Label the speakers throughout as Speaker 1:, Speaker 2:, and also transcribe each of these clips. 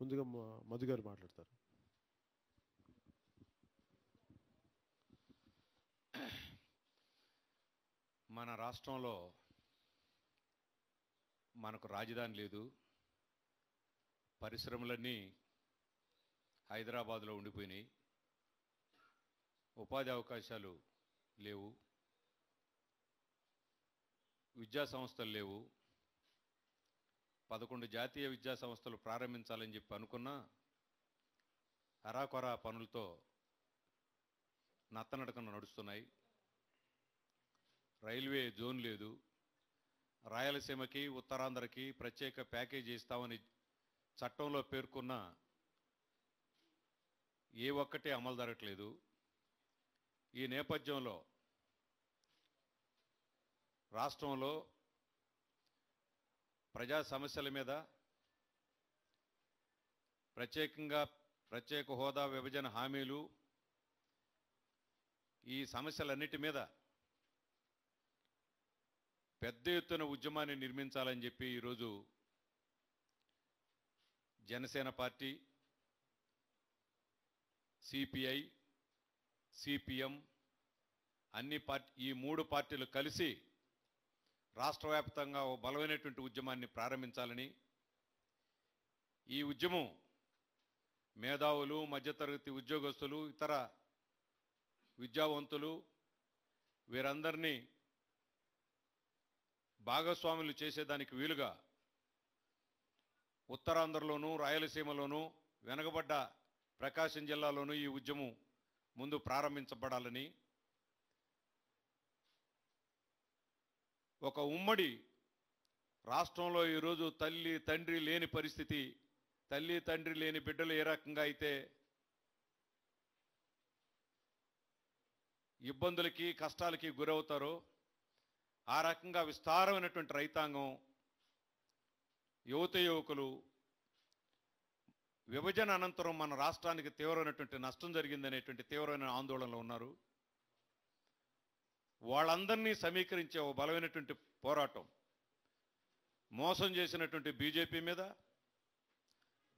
Speaker 1: ముందుగా మ- మధు గారు మాట్లాడతారు.
Speaker 2: మన రాష్ట్రంలో మనకు రాజధాని లేదు. పరిశ్రమలన్నీ హైదరాబాద్లో ఉండిపోయినాయి. ఉపాధి అవకాశాలు లేవు. విద్యా సంస్థలు లేవు. పదకొండు జాతీయ విద్యా సంస్థలు ప్రారంభించాలని చెప్పి అనుకున్నా అరాకొరా పనులతో నత్తనడకన నడుస్తున్నాయి. రైల్వే జోన్ లేదు. రాయలసీమకి ఉత్తరాంధ్రకి ప్రత్యేక ప్యాకేజీ ఇస్తామని చట్టంలో పేర్కొన్న ఏ ఒక్కటి అమలు జరగట్లేదు. ఈ నేపథ్యంలో రాష్ట్రంలో ప్రజా సమస్యల మీద ప్రత్యేకంగా ప్రత్యేక హోదా విభజన హామీలు ఈ సమస్యలన్నిటి మీద పెద్ద ఎత్తున ఉద్యమాన్ని నిర్మించాలని చెప్పి ఈరోజు జనసేన పార్టీ సిపిఐ సిపిఎం అన్ని పార్టీ ఈ మూడు పార్టీలు కలిసి రాష్ట్ర వ్యాప్తంగా ఓ బలమైనటువంటి ఉద్యమాన్ని ప్రారంభించాలని ఈ ఉద్యమం మేధావులు మధ్యతరగతి ఉద్యోగస్తులు ఇతర విద్యావంతులు వీరందరినీ భాగస్వాములు చేసేదానికి వీలుగా ఉత్తరాంధ్రలోనూ రాయలసీమలోనూ వెనకబడ్డ ప్రకాశం జిల్లాలోనూ ఈ ఉద్యమం ముందు ప్రారంభించబడాలని ఒక ఉమ్మడి రాష్ట్రంలో ఈరోజు తల్లి తండ్రి లేని పరిస్థితి. తల్లి తండ్రి లేని బిడ్డలు ఏ రకంగా అయితే ఇబ్బందులకి కష్టాలకి గురవుతారో ఆ రకంగా విస్తారమైనటువంటి రైతాంగం యువత యువకులు విభజన అనంతరం మన రాష్ట్రానికి తీవ్రమైనటువంటి నష్టం జరిగిందనేటువంటి తీవ్రమైన ఆందోళనలో ఉన్నారు. వాళ్ళందరినీ సమీకరించే ఓ బలమైనటువంటి పోరాటం. మోసం చేసినటువంటి బీజేపీ మీద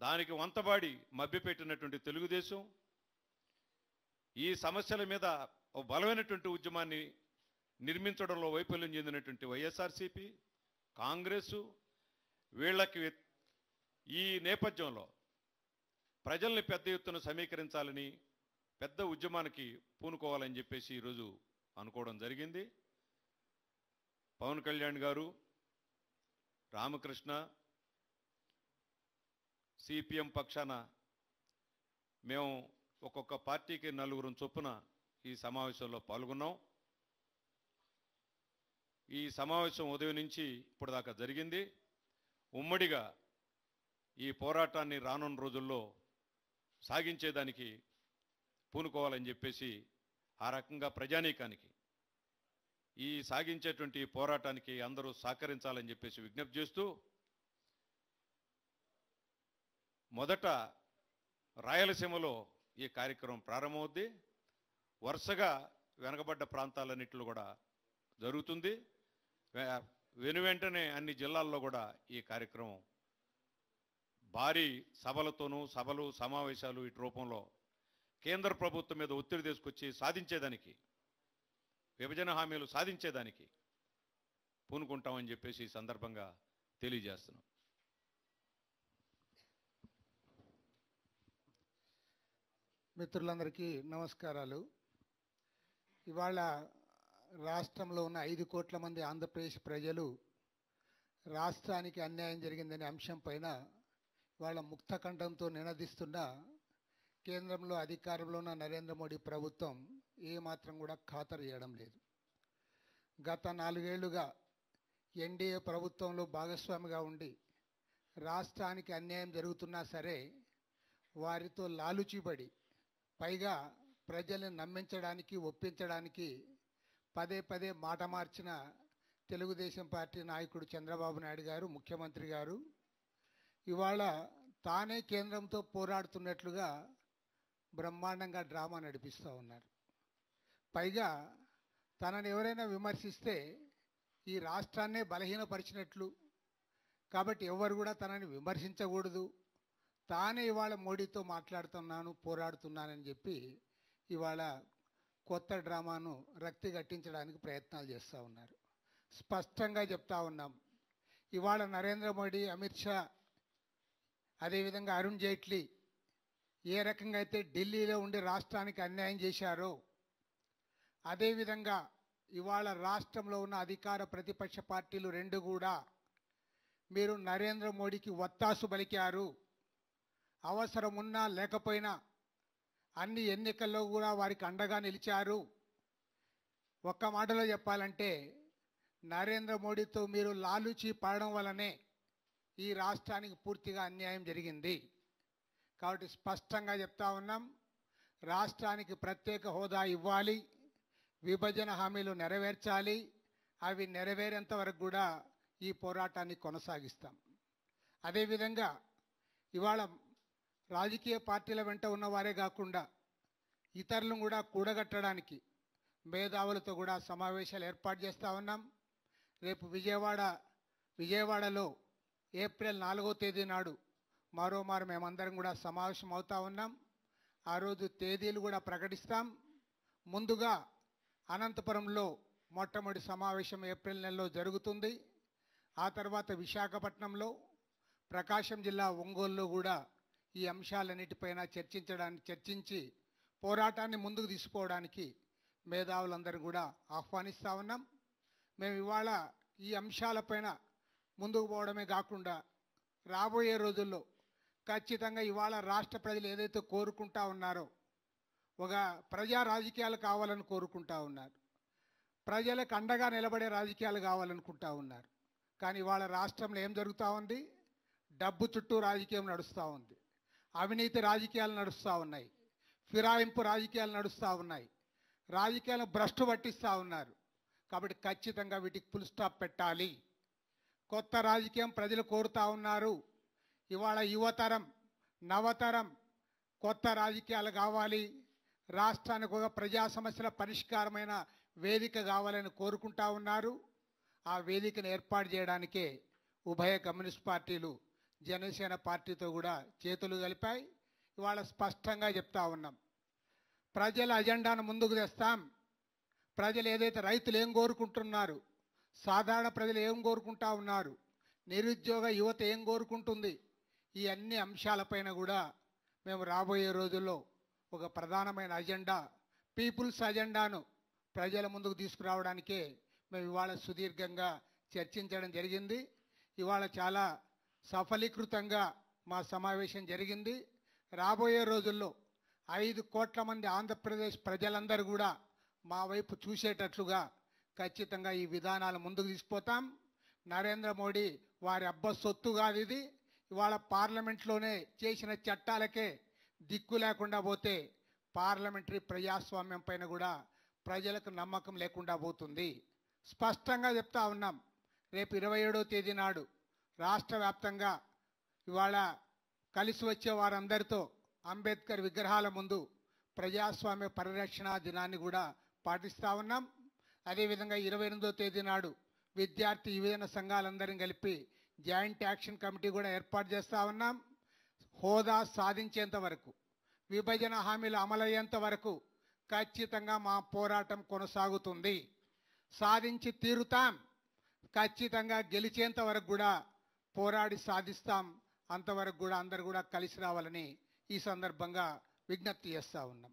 Speaker 2: దానికి వంతబాడి మభ్యపెట్టినటువంటి తెలుగుదేశం ఈ సమస్యల మీద ఓ బలమైనటువంటి ఉద్యమాన్ని నిర్మించడంలో వైఫల్యం చెందినటువంటి వైఎస్ఆర్సీపీ కాంగ్రెసు వీళ్ళకి ఈ నేపథ్యంలో ప్రజల్ని పెద్ద ఎత్తున సమీకరించాలని పెద్ద ఉద్యమానికి పూనుకోవాలని చెప్పేసి ఈరోజు అనుకోవడం జరిగింది. పవన్ కళ్యాణ్ గారు రామకృష్ణ సిపిఎం పక్షాన మేము ఒక్కొక్క పార్టీకి నలుగురు చొప్పున ఈ సమావేశంలో పాల్గొన్నాం. ఈ సమావేశం ఉదయం నుంచి ఇప్పుడు దాకా జరిగింది. ఉమ్మడిగా ఈ పోరాటాన్ని రానున్న రోజుల్లో సాగించేదానికి పూనుకోవాలని చెప్పేసి ఆ రకంగా ప్రజానీకానికి ఈ సాగించేటువంటి పోరాటానికి అందరూ సహకరించాలని చెప్పేసి విజ్ఞప్తి చేస్తూ మొదట రాయలసీమలో ఈ కార్యక్రమం ప్రారంభమవుద్ది. వరుసగా వెనకబడ్డ ప్రాంతాలన్నింటిలో కూడా జరుగుతుంది. వెను వెంటనే అన్ని జిల్లాల్లో కూడా ఈ కార్యక్రమం భారీ సభలతోనూ సభలు సమావేశాలు ఇటు రూపంలో కేంద్ర ప్రభుత్వం మీద ఒత్తిడి తీసుకొచ్చి సాధించేదానికి విభజన హామీలు సాధించేదానికి పూనుకుంటామని చెప్పేసి ఈ సందర్భంగా తెలియజేస్తున్నాం.
Speaker 3: మిత్రులందరికీ నమస్కారాలు. ఇవాళ రాష్ట్రంలో ఉన్న ఐదు కోట్ల మంది ఆంధ్రప్రదేశ్ ప్రజలు రాష్ట్రానికి అన్యాయం జరిగిందనే అంశం పైన వాళ్ళ ముక్తకంఠంతో నినదిస్తున్న కేంద్రంలో అధికారంలో ఉన్న నరేంద్ర మోడీ ప్రభుత్వం ఏమాత్రం కూడా ఖాతరు చేయడం లేదు. గత నాలుగేళ్ళుగా ఎన్డీఏ ప్రభుత్వంలో భాగస్వామిగా ఉండి రాష్ట్రానికి అన్యాయం జరుగుతున్నా సరే వారితో లాలుచిబడి పైగా ప్రజల్ని నమ్మించడానికి ఒప్పించడానికి పదే పదే మాట మార్చిన తెలుగుదేశం పార్టీ నాయకుడు చంద్రబాబు నాయుడు గారు ముఖ్యమంత్రి గారు ఇవాళ తానే కేంద్రంతో పోరాడుతున్నట్లుగా బ్రహ్మాండంగా డ్రామా నడిపిస్తూ ఉన్నారు. పైగా తనని ఎవరైనా విమర్శిస్తే ఈ రాష్ట్రాన్నే బలహీనపరిచినట్లు. కాబట్టి ఎవరు కూడా తనని విమర్శించకూడదు. తానే ఇవాళ మోడీతో మాట్లాడుతున్నాను పోరాడుతున్నానని చెప్పి ఇవాళ కొత్త డ్రామాను రక్తి గట్టించడానికి ప్రయత్నాలు చేస్తూ ఉన్నారు. స్పష్టంగా చెప్తా ఉన్నాం. ఇవాళ నరేంద్ర మోడీ అమిత్ షా అదేవిధంగా అరుణ్ జైట్లీ ఏ రకంగా అయితే ఢిల్లీలో ఉండి రాష్ట్రానికి అన్యాయం చేశారో అదేవిధంగా ఇవాళ రాష్ట్రంలో ఉన్న అధికార ప్రతిపక్ష పార్టీలు రెండు కూడా మీరు నరేంద్ర మోడీకి ఒత్తాసు పలికారు. అవసరం ఉన్నా లేకపోయినా అన్ని ఎన్నికల్లో కూడా వారికి అండగా నిలిచారు. ఒక్క మాటలో చెప్పాలంటే నరేంద్ర మోడీతో మీరు లాలుచి పడడం వల్లనే ఈ రాష్ట్రానికి పూర్తిగా అన్యాయం జరిగింది. కాబట్టి స్పష్టంగా చెప్తా ఉన్నాం. రాష్ట్రానికి ప్రత్యేక హోదా ఇవ్వాలి. విభజన హామీలు నెరవేర్చాలి. అవి నెరవేరేంత వరకు కూడా ఈ పోరాటాన్ని కొనసాగిస్తాం. అదేవిధంగా ఇవాళ రాజకీయ పార్టీల వెంట ఉన్నవారే కాకుండా ఇతరులను కూడా కూడగట్టడానికి మేధావులతో కూడా సమావేశాలు ఏర్పాటు చేస్తూ ఉన్నాం. రేపు విజయవాడ విజయవాడలో ఏప్రిల్ నాలుగో తేదీ నాడు మరోమారు మేమందరం కూడా సమావేశం అవుతా ఉన్నాం. ఆ రోజు తేదీలు కూడా ప్రకటిస్తాం. ముందుగా అనంతపురంలో మొట్టమొదటి సమావేశం ఏప్రిల్ నెలలో జరుగుతుంది. ఆ తర్వాత విశాఖపట్నంలో ప్రకాశం జిల్లా ఒంగోలులో కూడా ఈ అంశాలన్నిటిపైన చర్చించడానికి చర్చించి పోరాటాన్ని ముందుకు తీసుకోవడానికి మేధావులందరూ కూడా ఆహ్వానిస్తూ ఉన్నాం. మేము ఇవాళ ఈ అంశాలపైన ముందుకు పోవడమే కాకుండా రాబోయే రోజుల్లో ఖచ్చితంగా ఇవాళ రాష్ట్ర ప్రజలు ఏదైతే కోరుకుంటా ఉన్నారో ఒక ప్రజా రాజకీయాలు కావాలని కోరుకుంటా ఉన్నారు. ప్రజలకు అండగా నిలబడే రాజకీయాలు కావాలనుకుంటా ఉన్నారు. కానీ ఇవాళ రాష్ట్రంలో ఏం జరుగుతూ ఉంది? డబ్బు చుట్టూ రాజకీయం నడుస్తూ ఉంది. అవినీతి రాజకీయాలు నడుస్తూ ఉన్నాయి. ఫిరాయింపు రాజకీయాలు నడుస్తూ ఉన్నాయి. రాజకీయాలను భ్రష్టు పట్టిస్తూ ఉన్నారు. కాబట్టి ఖచ్చితంగా వీటికి ఫుల్ స్టాప్ పెట్టాలి. కొత్త రాజకీయం ప్రజలు కోరుతా ఉన్నారు. ఇవాళ యువతరం నవతరం కొత్త రాజకీయాలు కావాలి. రాష్ట్రానికి ఒక ప్రజా సమస్యల పరిష్కారమైన వేదిక కావాలని కోరుకుంటా ఉన్నారు. ఆ వేదికను ఏర్పాటు చేయడానికే ఉభయ కమ్యూనిస్ట్ పార్టీలు జనసేన పార్టీతో కూడా చేతులు కలిపాయి. ఇవాళ స్పష్టంగా చెప్తా ఉన్నాం. ప్రజల అజెండాను ముందుకు తెస్తాం. ప్రజలు ఏదైతే రైతులు ఏం కోరుకుంటున్నారు సాధారణ ప్రజలు ఏం కోరుకుంటా ఉన్నారు నిరుద్యోగ యువత ఏం కోరుకుంటుంది ఈ అన్ని అంశాలపైన కూడా మేము రాబోయే రోజుల్లో ఒక ప్రధానమైన అజెండా పీపుల్స్ అజెండాను ప్రజల ముందుకు తీసుకురావడానికే మేము ఇవాళ సుదీర్ఘంగా చర్చించడం జరిగింది. ఇవాళ చాలా సఫలీకృతంగా మా సమావేశం జరిగింది. రాబోయే రోజుల్లో ఐదు కోట్ల మంది ఆంధ్రప్రదేశ్ ప్రజలందరూ కూడా మా వైపు చూసేటట్లుగా ఖచ్చితంగా ఈ విధానాలు ముందుకు తీసుకుపోతాం. నరేంద్ర మోడీ వారి అబ్బ సొత్తు కాదు ఇది. ఇవాళ పార్లమెంట్లోనే చేసిన చట్టాలకే దిక్కు లేకుండా పోతే పార్లమెంటరీ ప్రజాస్వామ్యం పైన కూడా ప్రజలకు నమ్మకం లేకుండా పోతుంది. స్పష్టంగా చెప్తా ఉన్నాం రేపు ఇరవై ఏడో తేదీ నాడు రాష్ట్ర వ్యాప్తంగా ఇవాళ కలిసి వచ్చే వారందరితో అంబేద్కర్ విగ్రహాల ముందు ప్రజాస్వామ్య పరిరక్షణ దినాన్ని కూడా పాటిస్తూ ఉన్నాం. అదేవిధంగా ఇరవై ఎనిమిదో తేదీ నాడు విద్యార్థి యువజన సంఘాలందరిని కలిపి జాయింట్ యాక్షన్ కమిటీ కూడా ఏర్పాటు చేస్తూ ఉన్నాం. హోదా సాధించేంత వరకు విభజన హామీలు అమలయ్యేంత వరకు ఖచ్చితంగా మా పోరాటం కొనసాగుతుంది. సాధించి తీరుతాం. ఖచ్చితంగా గెలిచేంత వరకు కూడా పోరాడి సాధిస్తాం. అంతవరకు కూడా అందరు కూడా కలిసి రావాలని ఈ సందర్భంగా విజ్ఞప్తి చేస్తూ ఉన్నాం.